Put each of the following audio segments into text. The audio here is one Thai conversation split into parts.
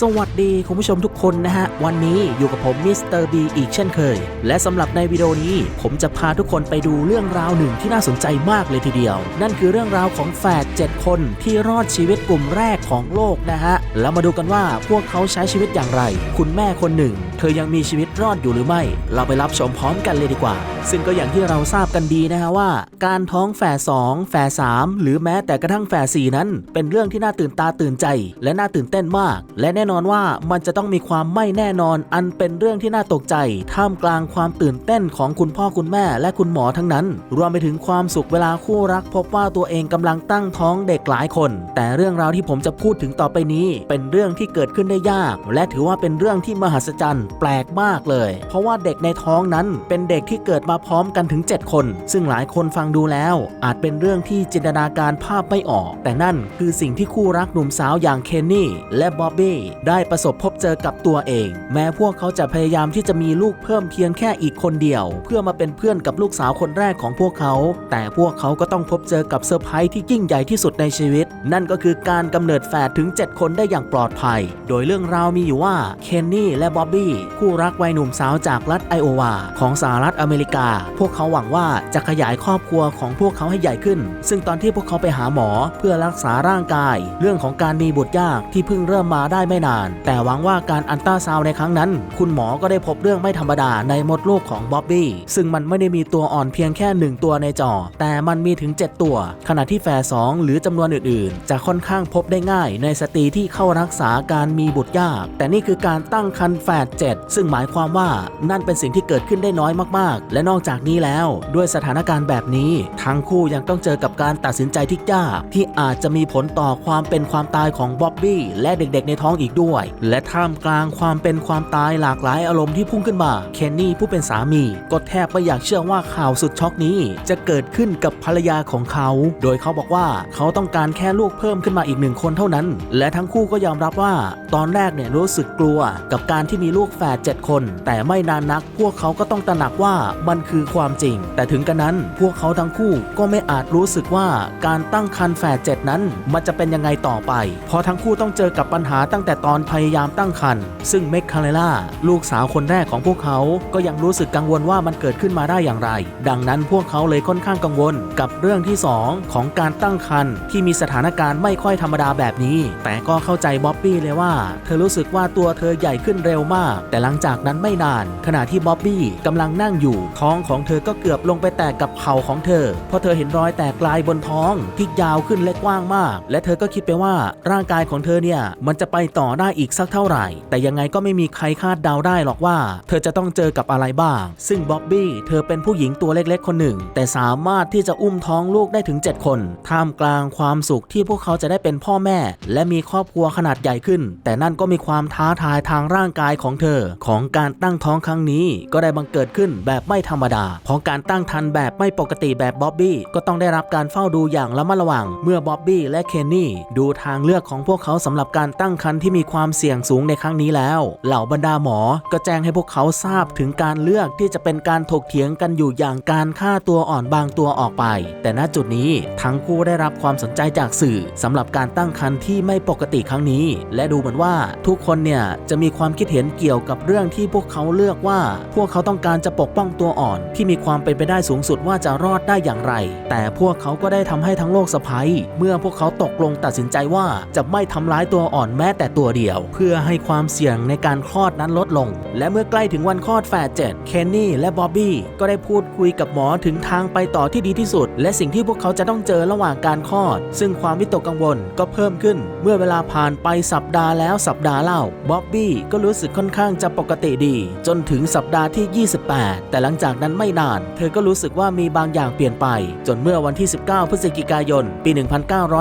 สวัสดีคุณผู้ชมทุกคนนะฮะ วันนี้อยู่กับผมมิสเตอร์บีอีกเช่นเคย และสำหรับในวิดีโอนี้ ผมจะพาทุกคนไปดูเรื่องราวหนึ่งที่น่าสนใจมากเลยทีเดียว นั่นคือเรื่องราวของแฝด7คนที่รอดชีวิตกลุ่มแรกของโลกนะฮะ แล้วมาดูกันว่าพวกเขาใช้ชีวิตอย่างไร คุณแม่คนหนึ่ง เธอยังมีชีวิตรอดอยู่หรือไม่ เราไปรับชมพร้อมกันเลยดีกว่า ซึ่งก็อย่างที่เราทราบกันดีนะฮะว่า การท้องแฝดสองแฝดสามหรือแม้แต่กระทั่งแฝดสี่นั้น เป็นเรื่องที่น่าตื่นตาตื่นใจ และน่าตื่นเต้นมาก และแน่น่นอนว่ามันจะต้องมีความไม่แน่นอนอันเป็นเรื่องที่น่าตกใจ ท่ามกลางความตื่นเต้นของคุณพ่อคุณแม่และคุณหมอทั้งนั้น รวมไปถึงความสุขเวลาคู่รักพบว่าตัวเองกำลังตั้งท้องเด็กหลายคน แต่เรื่องราวที่ผมจะพูดถึงต่อไปนี้ เป็นเรื่องที่เกิดขึ้นได้ยาก และถือว่าเป็นเรื่องที่มหัศจรรย์แปลกมากเลย เพราะว่าเด็กในท้องนั้นเป็นเด็กที่เกิดมาพร้อมกันถึง 7 คน ซึ่งหลายคนฟังดูแล้ว อาจเป็นเรื่องที่จินตนาการภาพไม่ออก แต่นั่นคือสิ่งที่คู่รักหนุ่มสาวอย่างเคนนี่และบ๊อบบี้ได้ประสบพบเจอกับตัวเอง แม้พวกเขาจะพยายามที่จะมีลูกเพิ่มเพียงแค่อีกคนเดียว เพื่อมาเป็นเพื่อนกับลูกสาวคนแรกของพวกเขา แต่พวกเขาก็ต้องพบเจอกับเซอร์ไพรส์ที่ยิ่งใหญ่ที่สุดในชีวิต นั่นก็คือการกำเนิดแฝดถึง 7 คนได้อย่างปลอดภัย โดยเรื่องราวมีอยู่ว่าเคนนี่และบ๊อบบี้คู่รักวัยหนุ่มสาวจากรัฐไอโอวาของสหรัฐอเมริกา พวกเขาหวังว่าจะขยายครอบครัวของพวกเขาให้ใหญ่ขึ้น ซึ่งตอนที่พวกเขาไปหาหมอเพื่อรักษาร่างกาย เรื่องของการมีบุตรยากที่เพิ่งเริ่มมาได้ไม่นาน แต่หวังว่าการอันต้าซาวในครั้งนั้น คุณหมอก็ได้พบเรื่องไม่ธรรมดาในมดลูกของบ๊อบบี้ซึ่งมันไม่ได้มีตัวอ่อนเพียงแค่หนึ่งตัวในจอ แต่มันมีถึง 7 ตัว ขณะที่แฝดสองหรือจำนวนอื่นๆ จะค่อนข้างพบได้ง่าย ในสตรีที่เข้ารักษาการมีบุตรยาก แต่นี่คือการตั้งครรภ์แฝดเจ็ดซึ่งหมายความว่านั่นเป็นสิ่งที่เกิดขึ้นได้น้อยมากๆ และนอกจากนี้แล้ว ด้วยสถานการณ์แบบนี้ ทั้งคู่ยังต้องเจอกับการตัดสินใจที่ยากที่อาจจะมีผลต่อความเป็นความตายของบ๊อบบี้และเด็กๆในท้องอีกด้วย และท่ามกลางความเป็นความตายหลากหลายอารมณ์ที่พุ่งขึ้นมา เคนนี่ผู้เป็นสามี ก็แทบไม่อยากเชื่อว่าข่าวสุดช็อกนี้ จะเกิดขึ้นกับภรรยาของเขา โดยเขาบอกว่าเขาต้องการแค่ลูกเพิ่มขึ้นมาอีกหนึ่งคนเท่านั้น และทั้งคู่ก็ยอมรับว่า ตอนแรกเนี่ยรู้สึกกลัว กับการที่มีลูกแฝดเจ็ดคน แต่ไม่นานนัก พวกเขาก็ต้องตระหนักว่ามันคือความจริง แต่ถึงกระนั้นพวกเขาทั้งคู่ก็ไม่อาจรู้สึกว่าการตั้งครรภ์แฝดเจ็ดนั้น มันจะเป็นยังไงต่อไปพราะทั้งคู่ต้องเจอกับปัญหาตั้งแต่ตอนพยายามตั้งครรภ์ซึ่งเมคคาเรล่าลูกสาวคนแรกของพวกเขา ก็ยังรู้สึกกังวลว่ามันเกิดขึ้นมาได้อย่างไร ดังนั้นพวกเขาเลยค่อนข้างกังวลกับเรื่องที่ 2 ของการตั้งครรภ์ที่มีสถานการณ์ไม่ค่อยธรรมดาแบบนี้ แต่ก็เข้าใจบ๊อบบี้เลยว่า เธอรู้สึกว่าตัวเธอใหญ่ขึ้นเร็วมาก แต่หลังจากนั้นไม่นาน ขณะที่บ๊อบบี้กำลังนั่งอยู่ ท้องของเธอก็เกือบลงไปแตกกับเข่าของเธอ เพราะเธอเห็นรอยแตกลายบนท้องที่ยาวขึ้นและกว้างมาก และเธอก็คิดไปว่าร่างกายของเธอเนี่ยมันจะไปต่อได้อีกสักเท่าไหร่ แต่ยังไงก็ไม่มีใครคาดเดาได้หรอกว่า เธอจะต้องเจอกับอะไรบ้าง ซึ่งบ๊อบบี้เธอเป็นผู้หญิงตัวเล็กๆ คนหนึ่ง แต่สามารถที่จะอุ้มท้องลูกได้ถึง 7 คน ท่ามกลางความสุขที่พวกเขาจะได้เป็นพ่อแม่ และมีครอบครัวขนาดใหญ่ขึ้น แต่นั่นก็มีความท้าทายทางร่างกายของเธอ ของการตั้งท้องครั้งนี้ก็ได้บังเกิดขึ้นแบบไม่ธรรมดา เพราะการตั้งครรภ์แบบไม่ปกติแบบบ๊อบบี้ก็ต้องได้รับการเฝ้าดูอย่างระมัดระวัง เมื่อบ๊อบบี้และเคนนี่ดูทางเลือกของพวกเขาสำหรับการตั้งครรภ์ที่มีความเสี่ยงสูงในครั้งนี้แล้ว เหล่าบรรดาหมอก็แจ้งให้พวกเขาทราบถึงการเลือกที่จะเป็นการถกเถียงกันอยู่อย่างการฆ่าตัวอ่อนบางตัวออกไป แต่ณจุดนี้ทั้งคู่ได้รับความสนใจจากสื่อสำหรับการตั้งครรภ์ที่ไม่ปกติครั้งนี้ และดูเหมือนว่าทุกคนเนี่ยจะมีความคิดเห็นเกี่ยวกับเรื่องที่พวกเขาเลือกว่า พวกเขาต้องการจะปกป้องตัวอ่อน ที่มีความเป็นไปได้สูงสุดว่าจะรอดได้อย่างไร แต่พวกเขาก็ได้ทำให้ทั้งโลกสะพายเมื่อพวกเขาตกลงตัดสินใจว่าจะไม่ทำร้ายตัวอ่อนแม้แต่ตัวเดียว เพื่อให้ความเสี่ยงในการคลอดนั้นลดลง และเมื่อใกล้ถึงวันคลอดแฝดเจ็ดเคนนี่และบ๊อบบี้ก็ได้พูดคุยกับหมอถึงทางไปต่อที่ดีที่สุด และสิ่งที่พวกเขาจะต้องเจอระหว่างการคลอด ซึ่งความวิตกกังวลก็เพิ่มขึ้น เมื่อเวลาผ่านไปสัปดาห์แล้วสัปดาห์เล่าบ๊อบบี้ก็รู้สึกค่อนข้างจะปกติดี จนถึงสัปดาห์ที่ 28 แต่หลังจากนั้นไม่นาน เธอก็รู้สึกว่ามีบางอย่างเปลี่ยนไป จนเมื่อวันที่ 19 พฤศจิกายน ปี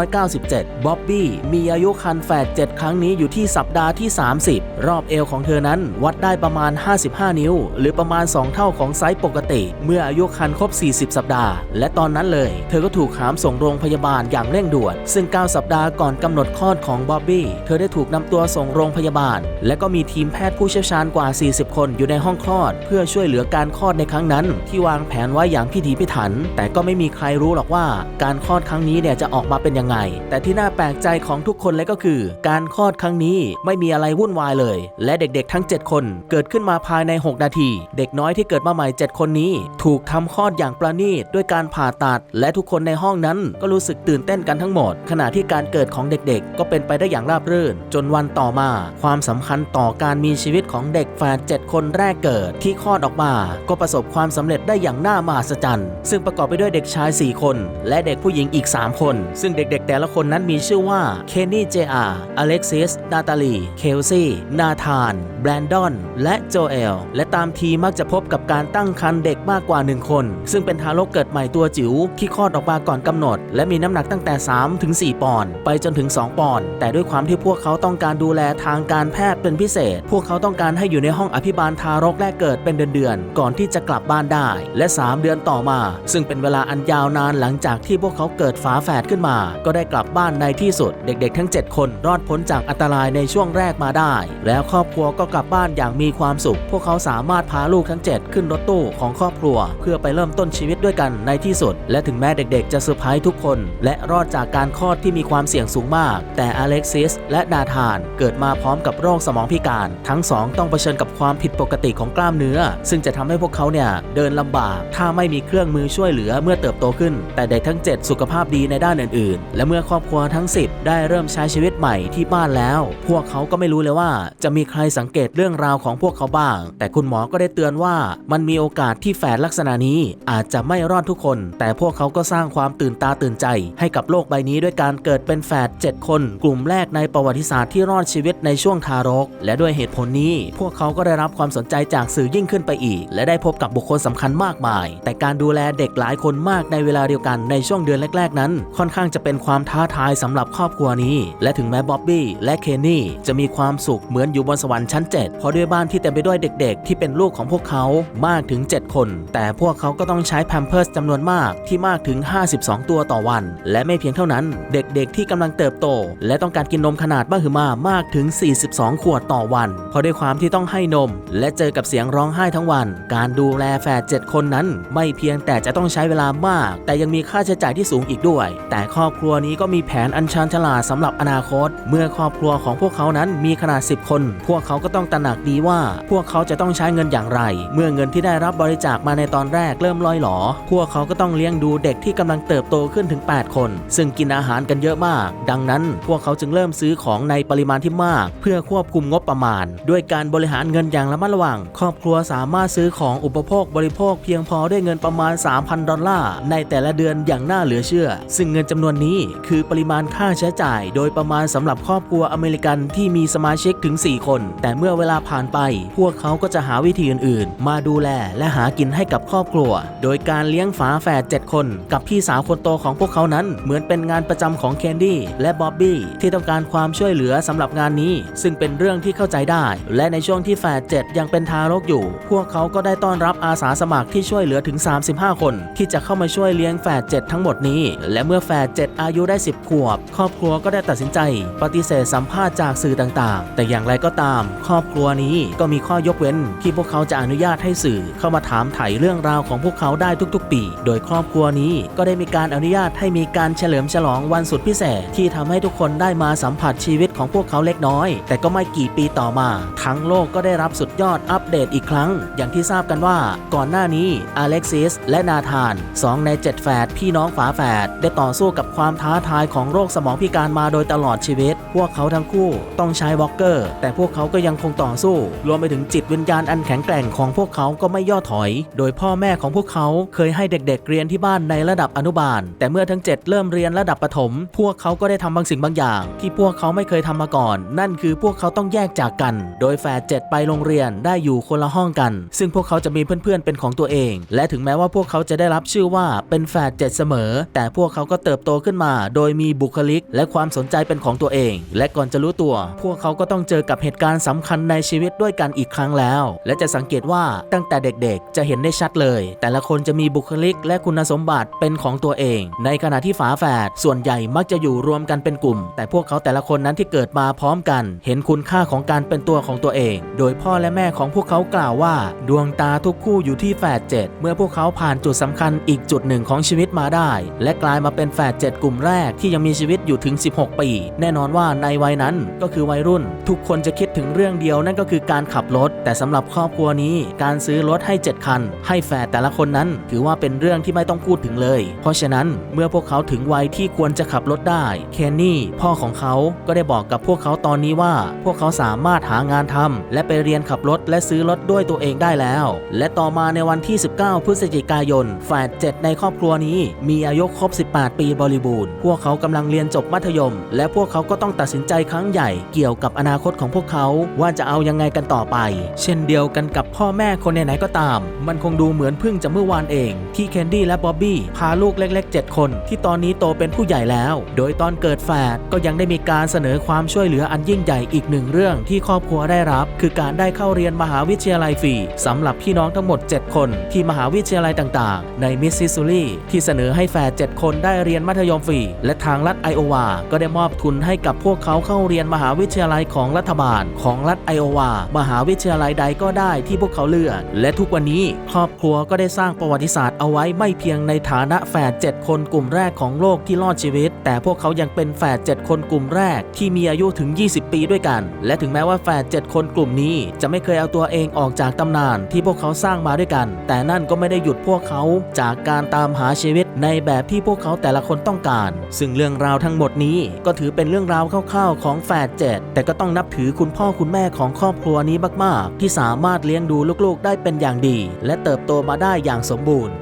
1997 บ๊อบบี้มีอายุครรภ์แฝด7ครั้งนี้อยู่ที่สัปดาห์ที่ 30 รอบเอวของเธอนั้นวัดได้ประมาณ 55 นิ้ว หรือประมาณ 2 เท่าของไซส์ปกติ เมื่ออายุครรภ์ครบ 40 สัปดาห์ และตอนนั้นเลย เธอก็ถูกหามส่งโรงพยาบาลอย่างเร่งด่วน ซึ่ง 9 สัปดาห์ก่อนกำหนดคลอดของบ๊อบบี้เธอได้ถูกนำตัวส่งโรงพยาบาล และก็มีทีมแพทย์ผู้เชี่ยวชาญกว่า 40 คนอยู่ในห้องคลอด เพื่อช่วยเหลือการคลอดในครั้งนั้น ที่วางแผนไว้อย่างพิถีพิถัน แต่ก็ไม่มีใครรู้หรอกว่า การคลอดครั้งนี้เนี่ยจะออกมาเป็นยังไง แต่ที่น่าแปลกใจของทุกคนเลยก็คือ การคลอดครั้งนี้ไม่มีอะไรวุ่นวายเลย และเด็กๆทั้ง 7 คนเกิดขึ้นมาภายใน 6 นาที เด็กน้อยที่เกิดมาใหม่ 7 คนนี้ ถูกทำคลอดอย่างประณีตด้วยการผ่าตัด และทุกคนในห้องนั้นก็รู้สึกตื่นเต้นกันทั้งหมด ขณะที่การเกิดของเด็กๆ ก็เป็นไปได้อย่างราบรื่น จนวันต่อมา ความสำคัญต่อการมีชีวิตของเด็กแฝด7คนแรกเกิดที่คลอดออกมา ก็ประสบความสำเร็จได้อย่างน่ามหัศจรรย์ซึ่งประกอบไปด้วยเด็กชาย 4 คน และเด็กผู้หญิงอีก 3 คน ซึ่งเด็กๆ แต่ละคนนั้นมีชื่อว่าเคนนี่เจอาอเล็กซิสนาตาลี เคลซี่ นาธาน แบรนดอน และโจเอล และตามทีมักจะพบกับการตั้งครรภ์เด็กมากกว่า 1 คน ซึ่งเป็นทารกเกิดใหม่ตัวจิ๋วที่คลอดออกมาก่อนกำหนด และมีน้ำหนักตั้งแต่ 3 ถึง 4 ปอนด์ไปจนถึง 2 ปอนด์แต่ด้วยความที่พวกเขาต้องการดูแลทางการแพทย์เป็นพิเศษ พวกเขาต้องการให้อยู่ในห้องอภิบาลทารกแรกเกิดเป็นเดือนๆก่อนที่จะกลับบ้านได้ และ 3 เดือนต่อมา ซึ่งเป็นเวลาอันยาวนานหลังจากที่พวกเขาเกิดฝาแฝดขึ้นมา ก็ได้กลับบ้านในที่สุด เด็ก ๆ ทั้ง 7 คนรอดพ้นจากอันตรายในช่วงแรกมาได้ แล้วครอบครัวก็กลับบ้านอย่างมีความสุข พวกเขาสามารถพาลูกทั้ง 7 ขึ้นรถตู้ของครอบครัว เพื่อไปเริ่มต้นชีวิตด้วยกันในที่สุด และถึงแม้เด็กๆ จะเซอร์ไพรส์ทุกคน และรอดจากการคลอดที่มีความเสี่ยงสูงมาก แต่อเล็กซิสและนาธานเกิดมาพร้อมกับโรคสมองพิการ ทั้งสองต้องเผชิญกับความผิดปกติของกล้ามเนื้อ ซึ่งจะทำให้พวกเขาเนี่ยเดินลำบาก ถ้าไม่มีเครื่องมือช่วยเหลือเมื่อเติบโตขึ้น แต่เด็กทั้ง 7 สุขภาพดีในด้านอื่นๆ และเมื่อครอบครัวทั้ง 10 ได้เริ่มใช้ชีวิตใหม่ที่บ้านแล้วพวกเขาก็ไม่รู้เลยว่า จะมีใครสังเกตเรื่องราวของพวกเขาบ้าง แต่คุณหมอก็ได้เตือนว่ามันมีโอกาสที่แฝดลักษณะนี้อาจจะไม่รอดทุกคน แต่พวกเขาก็สร้างความตื่นตาตื่นใจ ให้กับโลกใบนี้ด้วยการเกิดเป็นแฝด7คน กลุ่มแรกในประวัติศาสตร์ที่รอดชีวิตในช่วงทารก และด้วยเหตุผลนี้ พวกเขาก็ได้รับความสนใจจากสื่อยิ่งขึ้นไปอีก และได้พบกับบุคคลสำคัญมากมาย แต่การดูแลเด็กหลายคนมากในเวลาเดียวกันในช่วงเดือนแรก ๆ นั้น ค่อนข้างจะเป็นความท้าทายสำหรับครอบครัวนี้ และถึงแม้บ๊อบบี้และเคนี่จะมีความสุขเหมือนอยู่บนสวรรค์ชั้น 7 เพราะด้วยบ้านที่เต็มไปด้วยเด็ก ๆ ที่เป็นลูกของพวกเขามากถึง 7 คน แต่พวกเขาก็ต้องใช้แพมเพิร์สจำนวนมากที่มากถึง 52 ตัวต่อวัน และไม่เพียงเท่านั้น เด็กๆ ที่กำลังเติบโต และต้องการกินนมขนาดมหึมามากถึง 42 ขวดต่อวัน เพราะด้วยความที่ต้องให้นม และเจอกับเสียงร้องไห้ทั้งวัน การดูแลแฝด7คนนั้น ไม่เพียงแต่จะต้องใช้เวลามาก แต่ยังมีค่าใช้จ่ายที่สูงอีกด้วย แต่ครอบครัวนี้ก็มีแผนอันชาญฉลาดสำหรับอนาคต เมื่อครอบครัวของพวกเขานั้นมีขนาด 10 คน พวกเขาก็ต้องตระหนักดีว่า พวกเขาจะต้องใช้เงินอย่างไร เมื่อเงินที่ได้รับบริจาคมาในตอนแรกเริ่มลอยหลอ พวกเขาก็ต้องเลี้ยงดูเด็กที่กำลังเติบโตขึ้นถึง 8 คน ซึ่งกินอาหารกันเยอะมาก ดังนั้นพวกเขาจึงเริ่มซื้อของในปริมาณที่มาก เพื่อควบคุมงบประมาณ ด้วยการบริหารเงินอย่างระมัดระวัง ครอบครัวสามารถซื้อของอุปโภคบริโภคเพียงพอด้วยเงินประมาณ 3,000 ดอลลาร์ในแต่ละเดือนอย่างน่าเหลือเชื่อ ซึ่งเงินจำนวนนี้คือปริมาณค่าใช้จ่าย โดยประมาณสำหรับครอบครัวอเมริกันที่มีสมาชิกถึง 4 คน แต่เมื่อเวลาผ่านไป พวกเขาก็จะหาวิธีอื่นๆ มาดูแลและหากินให้กับครอบครัว โดยการเลี้ยงฝาแฝด 7 คน กับพี่สาวคนโตของพวกเขานั้น เหมือนเป็นงานประจำของแคนดี้และบ๊อบบี้ที่ต้องการความช่วยเหลือสำหรับงานนี้ ซึ่งเป็นเรื่องที่เข้าใจได้ และในช่วงที่แฝด 7 ยังเป็นทารกอยู่ พวกเขาก็ได้ต้อนรับอาสาสมัครที่ช่วยเหลือถึง 35 คน ที่จะเข้ามาช่วยเลี้ยงแฝด 7 ทั้งหมดนี้ และเมื่อแฝด 7 อายุได้ 10 ขวบ ครอบครัวก็ได้ตัดสินใจ ปฏิเสธสัมภาษณ์จากสื่อต่างๆ แต่อย่างไรก็ตาม ครอบครัวนี้ก็มีข้อยกเว้น ที่พวกเขาจะอนุญาตให้สื่อเข้ามาถามไถ่เรื่องราวของพวกเขาได้ทุกๆ ปี โดยครอบครัวนี้ก็ได้มีการอนุญาตให้มีการเฉลิมฉลองวันสุดพิเศษ ที่ทำให้ทุกคนได้มาสัมผัสชีวิตของพวกเขาเล็กน้อย แต่ก็ไม่กี่ปีต่อมา ทั้งโลกก็ได้รับสุดยอดอัปเดตอีกครั้ง อย่างที่ทราบกันว่า ก่อนหน้านี้อเล็กซิสและนาธานสองใน 7 แฝดพี่น้องฝาแฝดได้ต่อสู้กับความท้าทายของโรคสมองพิการมาโดยตลอดชีวิต พวกเขาทั้งคู่ต้องใช้วอลเกอร์ แต่พวกเขาก็ยังคงต่อสู้ รวมไปถึงจิตวิญญาณอันแข็งแกร่งของพวกเขาก็ไม่ย่อถอย โดยพ่อแม่ของพวกเขาเคยให้เด็กๆเรียนที่บ้านในระดับอนุบาล แต่เมื่อทั้ง 7 เริ่มเรียนระดับประถม พวกเขาก็ได้ทำบางสิ่งบางอย่าง ที่พวกเขาไม่เคยทำมาก่อน นั่นคือพวกเขาต้องแยกจากกัน โดยแฝดเจ็ดไปโรงเรียนได้อยู่คนละห้องกัน ซึ่งพวกเขาจะมีเพื่อนๆเป็นของตัวเอง และถึงแม้ว่าพวกเขาจะได้รับชื่อว่าเป็นแฝดเจ็ดเสมอ แต่พวกเขาก็เติบโตขึ้นมา โดยมีบุคลิก และความสนใจเป็นของตัวเอง และก่อนจะรู้ตัว พวกเขาก็ต้องเจอกับเหตุการณ์สำคัญในชีวิตด้วยกันอีกครั้งแล้ว และจะสังเกตว่าตั้งแต่เด็กๆ จะเห็นได้ชัดเลย แต่ละคนจะมีบุคลิกและคุณสมบัติเป็นของตัวเอง ในขณะที่ฝาแฝดส่วนใหญ่มักจะอยู่รวมกันเป็นกลุ่ม แต่พวกเขาแต่ละคนนั้นที่เกิดมาพร้อมกัน เห็นคุณค่าของการเป็นตัวของตัวเอง โดยพ่อและแม่ของพวกเขากล่าวว่า ดวงตาทุกคู่อยู่ที่แฝดเจ็ดเมื่อพวกเขาผ่านจุดสำคัญอีกจุดหนึ่งของชีวิตมาได้ และกลายมาเป็นแฝดเจ็ดกลุ่มแรกที่ยังมีชีวิตอยู่ถึง 16 ปี แน่นอนว่าในวัยนั้นนั้นก็คือวัยรุ่น ทุกคนจะคิดถึงเรื่องเดียวนั่นก็คือการขับรถ แต่สำหรับครอบครัวนี้การซื้อรถให้ 7 คัน ให้แฝดแต่ละคนนั้น ถือว่าเป็นเรื่องที่ไม่ต้องพูดถึงเลย เพราะฉะนั้นเมื่อพวกเขาถึงวัยที่ควรจะขับรถได้เคนนี่พ่อของเขาก็ได้บอกกับพวกเขาตอนนี้ว่า พวกเขาสามารถหางานทำและไปเรียนขับรถและซื้อรถด้วยตัวเองได้แล้ว และต่อมาในวันที่ 19 พฤศจิกายนแฝด7ในครอบครัวนี้ มีอายุครบ 18 ปีบริบูรณ์ พวกเขากำลังเรียนจบมัธยม และพวกเขาก็ต้องตัดสินใจครั้งใหญ่เกี่ยวกับอนาคตของพวกเขาว่าจะเอายังไงกันต่อไป เช่นเดียวกันกับพ่อแม่คนไหนๆก็ตาม มันคงดูเหมือนเพิ่งจะเมื่อวานเอง ที่เคนดี้และบ๊อบบี้พาลูกเล็ก ๆ 7 คน ที่ตอนนี้โตเป็นผู้ใหญ่แล้ว โดยตอนเกิดแฝดก็ยังได้มีการเสนอความช่วยเหลืออันยิ่งใหญ่อีกหนึ่งเรื่องที่ครอบครัวได้รับ คือการได้เข้าเรียนมหาวิทยาลัยฟรีสำหรับพี่น้องทั้งหมด 7 คน ที่มหาวิทยาลัยต่างๆ ในมิสซิสซูรีที่เสนอให้แฝด7คนได้เรียนมัธยมฟรีและทางรัฐไอโอวาก็ได้มอบทุนให้กับพวกเขาเข้าเรียนมหาวิทยาลัยของรัฐบาล ของรัฐไอโอวา มหาวิทยาลัยใดก็ได้ที่พวกเขาเลือก และทุกวันนี้ครอบครัวก็ได้สร้างประวัติศาสตร์เอาไว้ไม่เพียงในฐานะแฝด7คนกลุ่มแรกของโลกที่รอดชีวิต แต่พวกเขายังเป็นแฝด7คนกลุ่มแรกที่มีอายุถึง 20 ปีด้วยกัน และถึงแม้ว่าแฝด7คนกลุ่มนี้ จะไม่เคยเอาตัวเองออกจากตำนานที่พวกเขาสร้างมาด้วยกัน แต่นั่นก็ไม่ได้หยุดพวกเขาจากการตามหาชีวิต ในแบบที่พวกเขาแต่ละคนต้องการ ซึ่งเรื่องราวทั้งหมดนี้ก็ถือเป็นเรื่องราวคร่าวๆของแฝดเจ็ดแต่ก็ต้องนับถือคุณพ่อคุณแม่ของครอบครัวนี้มากๆ ที่สามารถเลี้ยงดูลูกๆ ได้เป็นอย่างดี และเติบโตมาได้อย่างสมบูรณ์